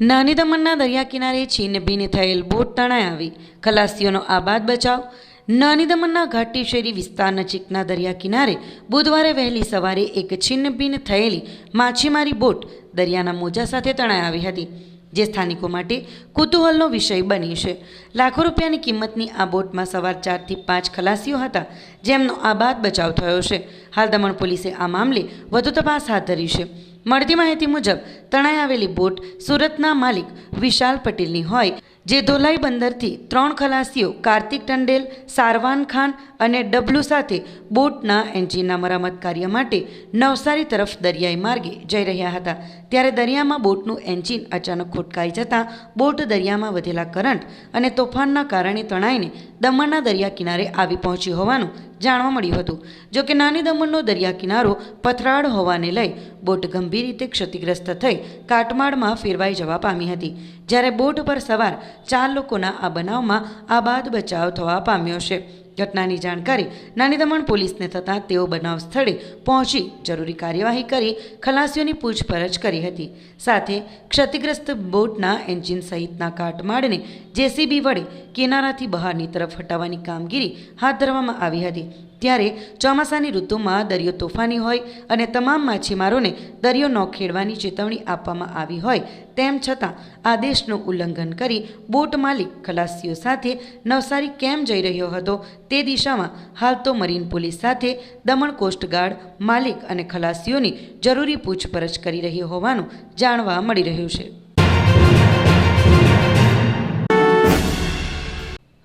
નાની દમણના દરિયા કિનારે છીન થયેલ બોટ તણાઈ આવી. ખલાસીઓનો આબાદ બચાવ. નાની દમણના ઘાટી શેરી વિસ્તાર નજીકના દરિયા કિનારે બુધવારે વહેલી સવારે એક છિન્ન થયેલી માછીમારી બોટ દરિયાના મોજા સાથે તણાઈ આવી હતી, જે સ્થાનિકો માટે કુતૂહલનો વિષય બની છે. લાખો રૂપિયાની કિંમતની આ બોટમાં સવાર ચારથી પાંચ ખલાસીઓ હતા, જેમનો આબાદ બચાવ થયો છે. હાલ દમણ પોલીસે આ મામલે વધુ તપાસ હાથ ધરી છે. મળતી માહિતી મુજબ, તણાઈ આવેલી બોટ સુરતના માલિક વિશાલ પટેલની હોય, જે ધોલાઈ બંદરથી ત્રણ ખલાસીઓ કાર્તિક ટંડેલ, સારવાન ખાન અને ડબલુ સાથે બોટના એન્જિનના મરામત કાર્ય માટે નવસારી તરફ દરિયાઈ માર્ગે જઈ રહ્યા હતા. ત્યારે દરિયામાં બોટનું એન્જિન અચાનક ખોટકાઈ જતાં બોટ દરિયામાં વધેલા કરંટ અને તોફાનના કારણે તણાઈને દમણના દરિયા કિનારે આવી પહોંચી હોવાનું જાણવા મળ્યું હતું. જો કે નાની દમણનો દરિયા કિનારો પથરાળ હોવાને લઈ બોટ ગંભીર રીતે ક્ષતિગ્રસ્ત થઈ કાટમાળમાં ફેરવાઈ જવા પામી હતી. જ્યારે બોટ પર સવાર ચાર લોકોના આ બનાવમાં આબાદ બચાવ થવા પામ્યો છે. ઘટનાની જાણકારી નાની દમણ પોલીસને થતાં તેઓ બનાવ સ્થળે પહોંચી જરૂરી કાર્યવાહી કરી ખલાસીઓની પૂછપરછ કરી હતી. સાથે ક્ષતિગ્રસ્ત બોટના એન્જિન સહિતના કાટમાળને જેસીબી વડે કિનારાથી બહારની તરફ હટાવવાની કામગીરી હાથ ધરવામાં આવી હતી. ત્યારે ચોમાસાની ઋતુમાં દરિયો તોફાની હોય અને તમામ માછીમારોને દરિયો ન ખેડવાની ચેતવણી આપવામાં આવી હોય તેમ છતાં આદેશનું ઉલ્લંઘન કરી બોટ માલિક ખલાસીઓ સાથે નવસારી કેમ જઈ રહ્યો હતો તે દિશામાં હાલ તો મરીન પોલીસ સાથે દમણ કોસ્ટગાર્ડ માલિક અને ખલાસીઓની જરૂરી પૂછપરછ કરી રહ્યો હોવાનું જાણવા મળી રહ્યું છે.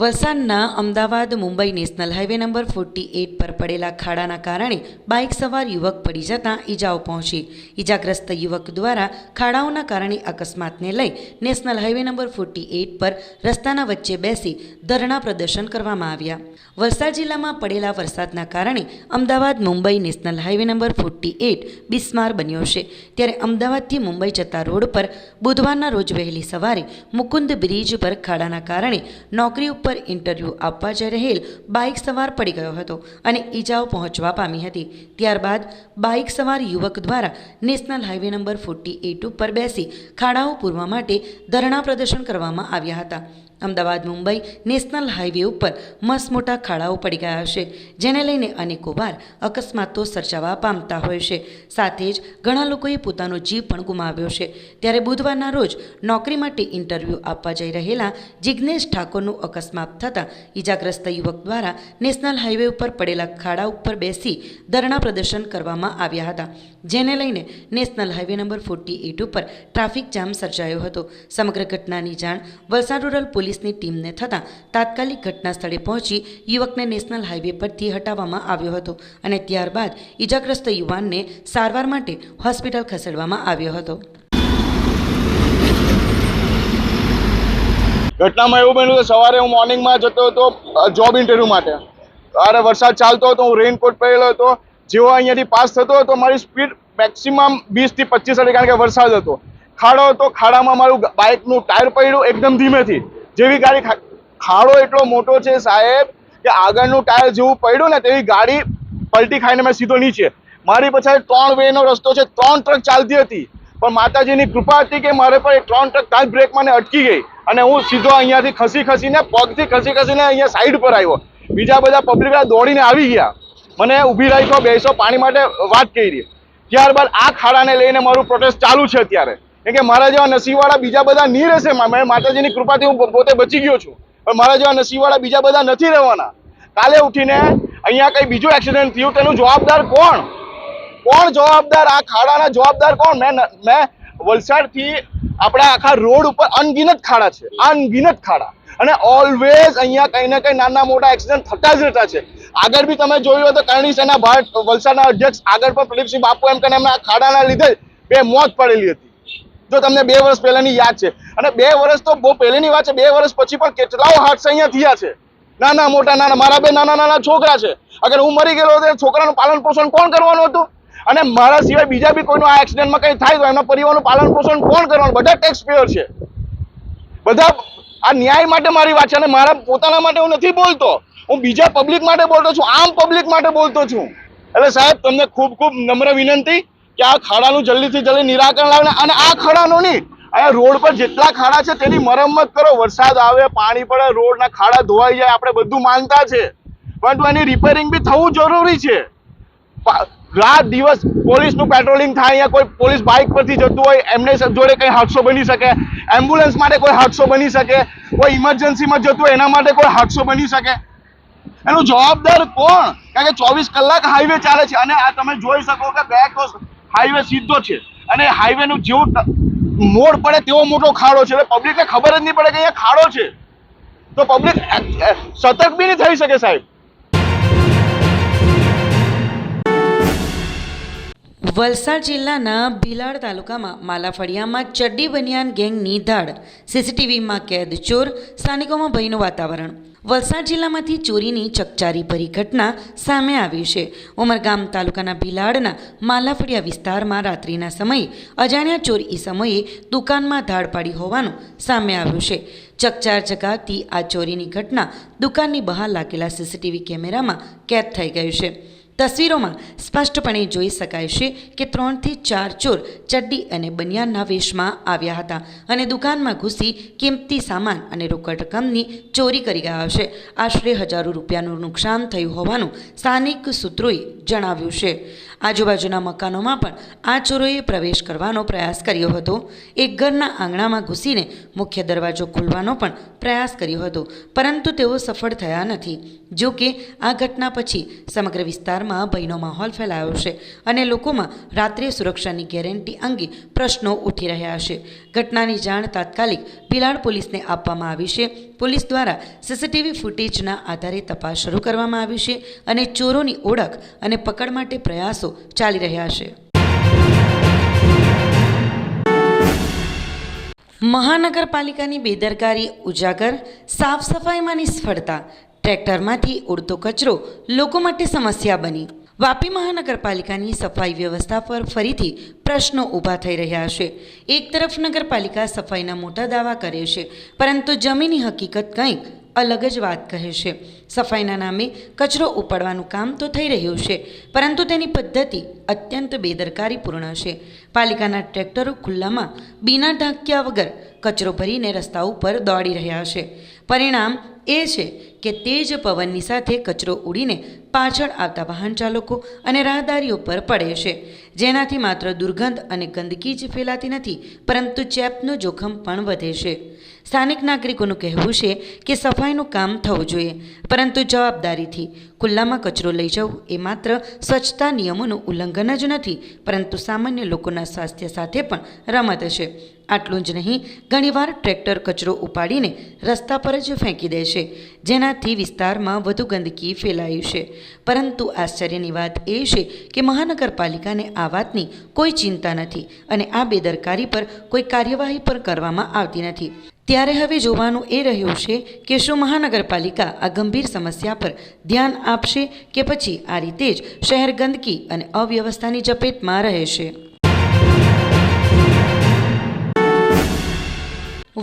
વલસાડના Ahmedabad Mumbai national highway number forty eight પર પડેલા ખાડાના કારણે બાઇક સવાર યુવક પડી જતાં ઈજાઓ પહોંચી. ઈજાગ્રસ્ત યુવક દ્વારા ખાડાઓના કારણે અકસ્માતને લઈ national highway number forty eight પર રસ્તાના વચ્ચે બેસી ધરણા પ્રદર્શન કરવામાં આવ્યા. વલસાડ જિલ્લામાં પડેલા વરસાદના કારણે Ahmedabad Mumbai national highway number forty eight બિસ્માર બન્યો છે. ત્યારે અમદાવાદથી મુંબઈ જતા રોડ પર બુધવારના રોજ વહેલી સવારે મુકુંદ બ્રિજ પર ખાડાના કારણે નોકરી ઉપર ઇન્ટરવ્યૂ આપવા જઈ રહેલ બાઇક સવાર પડી ગયો હતો અને ઈજાઓ પહોંચવા પામી હતી. ત્યારબાદ બાઇક સવાર યુવક દ્વારા national highway number forty eight ઉપર બેસી ખાડાઓ પૂરવા માટે ધરણા પ્રદર્શન કરવામાં આવ્યા હતા. અમદાવાદ, મુંબઈ નેશનલ હાઈવે ઉપર મસ્ત મોટા ખાડાઓ પડી ગયા છે જેને લઈને અનેકો વાર અકસ્માતો સર્જાવા પામતા હોય છે. સાથે જ ઘણા લોકોએ પોતાનો જીવ પણ ગુમાવ્યો છે. ત્યારે બુધવારના રોજ નોકરી માટે ઇન્ટરવ્યૂ આપવા જઈ રહેલા જિજ્ઞેશ ઠાકોરનું અકસ્માત થતાં ઈજાગ્રસ્ત યુવક દ્વારા નેશનલ હાઈવે ઉપર પડેલા ખાડા ઉપર બેસી ધરણા પ્રદર્શન કરવામાં આવ્યા હતા. જેને લઈને national highway number forty eight ઉપર ટ્રાફિક જામ સર્જાયો હતો. સમગ્ર ઘટનાની જાણ વલસાડ રૂરલ પોલીસની ટીમને થતાં તાત્કાલિક ઘટના સ્થળે પહોંચી યુવકને નેશનલ હાઈવે પરથી હટાવવામાં આવ્યો હતો અને ત્યારબાદ ઈજાગ્રસ્ત યુવાનને સારવાર માટે હોસ્પિટલ ખસેડવામાં આવ્યો હતો. ઘટનામાં એવું બન્યું કે સવારે હું મોર્નિંગમાં જતો હતો જોબ ઇન્ટરવ્યૂ માટે. અરે, વરસાદ ચાલતો હતો, હું રેઇનકોટ પહેરેલો હતો જેવો અહીંયાથી પાસ થતો હતો મારી સ્પીડ મેક્સિમમ વીસથી પચીસ હતી, કારણ કે વરસાદ હતો. ખાડો હતો, ખાડામાં મારું બાઇકનું ટાયર પડ્યું એકદમ ધીમેથી. જેવી ગાડી ખાડો એટલો મોટો છે સાહેબ કે આગળનું ટાયર જેવું પડ્યું ને તેવી ગાડી પલટી ખાઈને મેં સીધો નીચે. મારી પછાડી ત્રણ વેનો રસ્તો છે, ત્રણ ટ્રક ચાલતી હતી. પણ માતાજીની કૃપા હતી કે મારે પર ત્રણ ટ્રક ત્યાં જ બ્રેકમાં અટકી ગઈ. અને હું સીધો અહીંયાથી ખસી ખસીને, પગથી ખસી ખસીને અહીંયા સાઈડ પર આવ્યો. બીજા બધા પબ્લિક દોડીને આવી ગયા. મને ઊભી રાખો બેસો, પાણી માટે વાત કરી. ત્યારબાદ આ ખાડાને લઈને મારું પ્રોટેસ્ટ ચાલુ છે અત્યારે. કેમ કે મારા જેવા નસીબવાળા બીજા બધા નહીં રહેશે મેં માતાજીની કૃપાથી હું પોતે બચી ગયો છું. પણ મારા જેવા નસીબવાળા બીજા બધા નથી રહેવાના. કાલે ઉઠીને અહીંયા કંઈ બીજું એક્સિડન્ટ થયું, તેનું જવાબદાર કોણ? કોણ જવાબદાર? આ ખાડાના જવાબદાર કોણ? મેં મેં વલસાડથી આપણા આખા રોડ ઉપર અનગિનત ખાડા છે, અનગિનત ખાડા. અને ઓલવેઝ અહીંયા કંઈ ને કંઈ નાના મોટા એક્સિડન્ટ થતા જ રહેતા છે. આગળ બી તમે જોયું હોય તો કરણી સેના ભારત વલસાડના અધ્યક્ષ, આગળ પણ પ્રદીપસિંહ બાપુ એમ કરીને એમના ખાડાના લીધે બે મોત પડેલી હતી. જો તમને બે વર્ષ પહેલાની યાદ છે. અને બે વર્ષ તો બહુ પહેલીની વાત છે. બે વર્ષ પછી પણ કેટલાઓ હાદસા અહીંયા થયા છે. નાના મોટા નાના, મારા બે નાના નાના છોકરા છે. અગર હું મરી ગયેલો તો છોકરાનું પાલન પોષણ કોણ કરવાનું હતું? અને મારા સિવાય બીજા બી કોઈનું આ એક્સિડન્ટમાં કંઈ થાય તો એમના પરિવારનું પાલન પોષણ કોણ કરવાનું? બધા ટેક્સ પેયર છે. બધા આ ન્યાય માટે મારી વાત છે અને મારા પોતાના માટે હું નથી બોલતો. હું બીજા પબ્લિક માટે બોલતો છું, આમ પબ્લિક માટે બોલતો છું. એટલે સાહેબ, તમને ખૂબ ખૂબ નમ્ર વિનંતી કે આ ખાડાનું જલ્દીથી જલ્દી નિરાકરણ લાવે અને આ ખાડાનું નહીં, અહીંયા રોડ પર જેટલા ખાડા છે તેની મરમ્મત કરો. વરસાદ આવે, પાણી પડે, રોડના ખાડા ધોવાઈ જાય, આપણે બધું માનતા છે. પરંતુ એની રિપેરિંગ બી થવું જરૂરી છે. રાત દિવસ પોલીસનું પેટ્રોલિંગ થાય, અહીંયા કોઈ પોલીસ બાઇક પરથી જતું હોય, એમને જોડે કંઈ હાદસો બની શકે એમ્બ્યુલન્સ માટે કોઈ હાદસો બની શકે, કોઈ ઇમરજન્સીમાં જતું હોય, એના માટે કોઈ હાદસો બની શકે. એનો જવાબદાર કોણ? કારણ કે ચોવીસ કલાક હાઈવે ચાલે છે. અને આ તમે જોઈ શકો કે બે કોસ હાઈવે સીધો છે. અને હાઈવેનું જેવું મોડ પડે તેવો મોટો ખાડો છે. એટલે પબ્લિકને ખબર જ નહીં પડે કે અહીંયા ખાડો છે. તો પબ્લિક સતર્ક બી નહીં થઈ શકે સાહેબ. વલસાડ જિલ્લાના ભીલાડ તાલુકામાં માલાફળિયામાં ચડ્ડી બનિયાન ગેંગની ધાડ, સીસીટીવીમાં કેદ, ચોર, સ્થાનિકોમાં ભયનું વાતાવરણ. વલસાડ જિલ્લામાંથી ચોરીની ચકચારી ભરી ઘટના સામે આવી છે. ઉમરગામ તાલુકાના ભીલાડના માલાફળિયા વિસ્તારમાં રાત્રિના સમયે અજાણ્યા ચોર સમયે દુકાનમાં ધાડ પાડી હોવાનું સામે આવ્યું છે. ચકચાર ચકાતી આ ચોરીની ઘટના દુકાનની બહાર લાગેલા સીસીટીવી કેમેરામાં કેદ થઈ ગયું છે. તસવીરોમાં સ્પષ્ટપણે જોઈ શકાય છે કે ત્રણથી ચાર ચોર ચડ્ડી અને બનિયાનના વેશમાં આવ્યા હતા અને દુકાનમાં ઘૂસી કિંમતી સામાન અને રોકડ રકમની ચોરી કરી ગયા છે. આશરે હજારો રૂપિયાનું નુકસાન થયું હોવાનું સ્થાનિક સૂત્રોએ જણાવ્યું છે. આજુબાજુના મકાનોમાં પણ આ ચોરોએ પ્રવેશ કરવાનો પ્રયાસ કર્યો હતો. એક ઘરના આંગણામાં ઘૂસીને મુખ્ય દરવાજો ખોલવાનો પણ પ્રયાસ કર્યો હતો, પરંતુ તેઓ સફળ થયા નથી. જો કે, આ ઘટના પછી સમગ્ર વિસ્તારમાં ભયનો માહોલ ફેલાયો છે અને લોકોમાં રાત્રે સુરક્ષાની ગેરંટી અંગે પ્રશ્નો ઉઠી રહ્યા છે. ઘટનાની જાણ તાત્કાલિક પિલાડ પોલીસને આપવામાં આવી છે. પોલીસ દ્વારા સીસીટીવી ફૂટેજના આધારે તપાસ શરૂ કરવામાં આવી છે અને ચોરોની ઓળખ અને પકડ માટે પ્રયાસો ચાલી રહ્યા છે. મહાનગરપાલિકાની બેદરકારી ઉજાગર, સાફ સફાઈમાં નિષ્ફળતા ટ્રેક્ટરમાંથી ઉડતો કચરો લોકો માટે સમસ્યા બની. વાપી મહાનગરપાલિકાની સફાઈ વ્યવસ્થા પર ફરીથી પ્રશ્નો ઊભા થઈ રહ્યા છે. એક તરફ નગરપાલિકા સફાઈના મોટા દાવા કરે છે, પરંતુ જમીની હકીકત કંઈક અલગ જ વાત કહે છે. સફાઈના નામે કચરો ઉપાડવાનું કામ તો થઈ રહ્યું છે, પરંતુ તેની પદ્ધતિ અત્યંત બેદરકારીપૂર્ણ છે. પાલિકાના ટ્રેક્ટરો ખુલ્લામાં બીના ઢાંક્યા વગર કચરો ભરીને રસ્તા ઉપર દોડી રહ્યા છે. પરિણામ એ છે કે તેજ પવનની સાથે કચરો ઉડીને પાછળ આવતા વાહન ચાલકો અને રાહદારીઓ પર પડે છે. જેનાથી માત્ર દુર્ગંધ અને ગંદકી જ ફેલાતી નથી, પરંતુ ચેપનું જોખમ પણ વધે છે. સ્થાનિક નાગરિકોનું કહેવું છે કે સફાઈનું કામ થવું જોઈએ, પરંતુ જવાબદારીથી ખુલ્લામાં કચરો લઈ જવું એ માત્ર સ્વચ્છતા નિયમોનું ઉલ્લંઘન જ નથી, પરંતુ સામાન્ય લોકોના સ્વાસ્થ્ય સાથે પણ રમત છે. આટલું જ નહીં, ઘણીવાર ટ્રેક્ટર કચરો ઉપાડીને રસ્તા પર જ ફેંકી દે છે, જેનાથી વિસ્તારમાં વધુ ગંદકી ફેલાયું છે. પરંતુ આશ્ચર્યની વાત એ છે કે મહાનગરપાલિકાને આ વાતની કોઈ ચિંતા નથી અને આ બેદરકારી પર કોઈ કાર્યવાહી પણ કરવામાં આવતી નથી. ત્યારે હવે જોવાનું એ રહ્યું છે કે શું મહાનગરપાલિકા આ ગંભીર સમસ્યા પર ધ્યાન આપશે કે પછી આ રીતે જ શહેર ગંદકી અને અવ્યવસ્થાની ઝપેટમાં રહેશે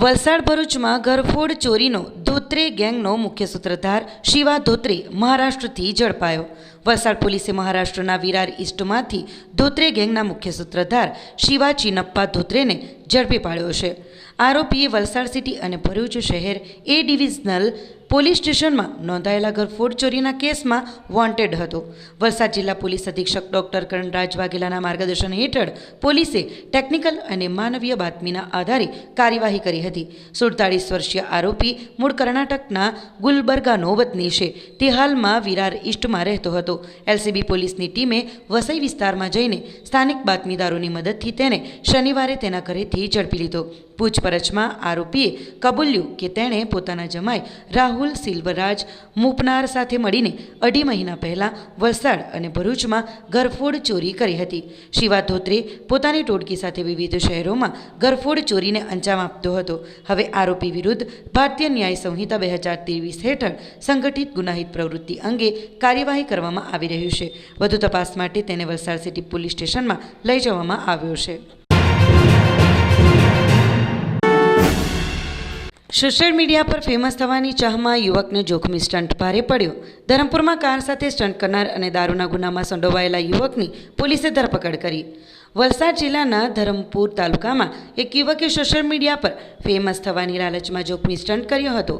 વલસાડ ભરૂચમાં ઘરફોડ ચોરીનો ધોત્રે ગેંગનો મુખ્ય સૂત્રધાર શિવા ધોત્રે મહારાષ્ટ્રથી ઝડપાયો. વલસાડ પોલીસે મહારાષ્ટ્રના વિરાર ઈસ્ટમાંથી ધોત્રે ગેંગના મુખ્ય સૂત્રધાર શિવા ચિનપ્પા ધોત્રેને ઝડપી પાડ્યો છે. આરોપીએ વલસાડ સિટી અને ભરૂચ શહેર એ ડિવિઝનલ પોલીસ સ્ટેશનમાં નોંધાયેલા ઘરફોડ ચોરીના કેસમાં વોન્ટેડ હતો. વલસાડ જિલ્લા પોલીસ અધિક્ષક ડોક્ટર કરણરાજ વાઘેલાના માર્ગદર્શન હેઠળ પોલીસે ટેકનિકલ અને માનવીય બાતમીના આધારે કાર્યવાહી કરી હતી. સુડતાળીસ વર્ષીય આરોપી મૂળ કર્ણાટકના ગુલબર્ગાનો વતની છે. તે હાલમાં વિરાર ઈસ્ટમાં રહેતો હતો. એલસીબી પોલીસની ટીમે વસઈ વિસ્તારમાં જઈને સ્થાનિક બાતમીદારોની મદદથી તેને શનિવારે તેના ઘરેથી ઝડપી લીધો. પૂછપરછમાં આરોપીએ કબૂલ્યું કે તેણે પોતાના જમાઈ રાહુલ સિલ્વરાજ, મુપનાર સાથે મળીને અઢી મહિના પહેલાં વલસાડ અને ભરૂચમાં ઘરફોડ ચોરી કરી હતી. શિવા ધોત્રે પોતાની ટોળકી સાથે વિવિધ શહેરોમાં ઘરફોડ ચોરીને અંજામ આપતો હતો. હવે આરોપી વિરુદ્ધ ભારતીય ન્યાય સંહિતા બે હજાર ત્રેવીસ હેઠળ સંગઠિત ગુનાહિત પ્રવૃત્તિ અંગે કાર્યવાહી કરવામાં આવી રહ્યું છે. વધુ તપાસ માટે તેને વલસાડ સિટી પોલીસ સ્ટેશનમાં લઈ જવામાં આવ્યો છે. સોશિયલ મીડિયા પર ફેમસ થવાની ચાહમાં યુવકને જોખમી સ્ટંટ ભારે પડ્યો. ધરમપુરમાં કાર સાથે સ્ટન્ટ કરનાર અને દારૂના ગુનામાં સંડોવાયેલા યુવકની પોલીસે ધરપકડ કરી. વલસાડ જિલ્લાના ધરમપુર તાલુકામાં એક યુવકે સોશિયલ મીડિયા પર ફેમસ થવાની લાલચમાં જોખમી સ્ટન્ટ કર્યો હતો.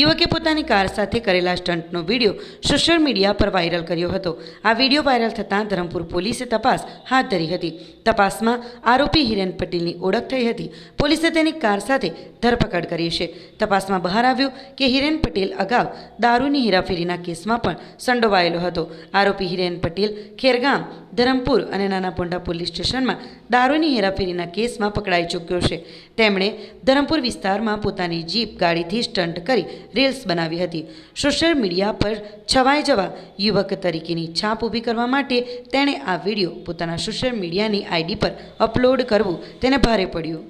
યુવકે પોતાની કાર સાથે કરેલા સ્ટન્ટનો વીડિયો સોશિયલ મીડિયા પર વાયરલ કર્યો હતો. આ વીડિયો વાયરલ થતાં ધરમપુર પોલીસે તપાસ હાથ ધરી હતી. તપાસમાં આરોપી હિરેન પટેલની ઓળખ થઈ હતી. પોલીસે તેની કાર સાથે ધરપકડ કરી છે. તપાસમાં બહાર આવ્યું કે હિરેન પટેલ અગાઉ દારૂની હેરાફેરીના કેસમાં પણ સંડોવાયેલો હતો. આરોપી હિરેન પટેલ ખેરગામ, ધરમપુર અને નાના પોંડા પોલીસ સ્ટેશનમાં દારૂની હેરાફેરીના કેસમાં પકડાઈ ચૂક્યો છે. તેમણે ધરમપુર વિસ્તારમાં પોતાની જીપ ગાડીથી સ્ટન્ટ કરી રીલ્સ બનાવી હતી. સોશિયલ મીડિયા પર છવાઈ જવા યુવક તરીકેની છાપ ઊભી કરવા માટે તેણે આ વીડિયો પોતાના સોશિયલ મીડિયાની આઈડી પર અપલોડ કરવું તેને ભારે પડ્યું.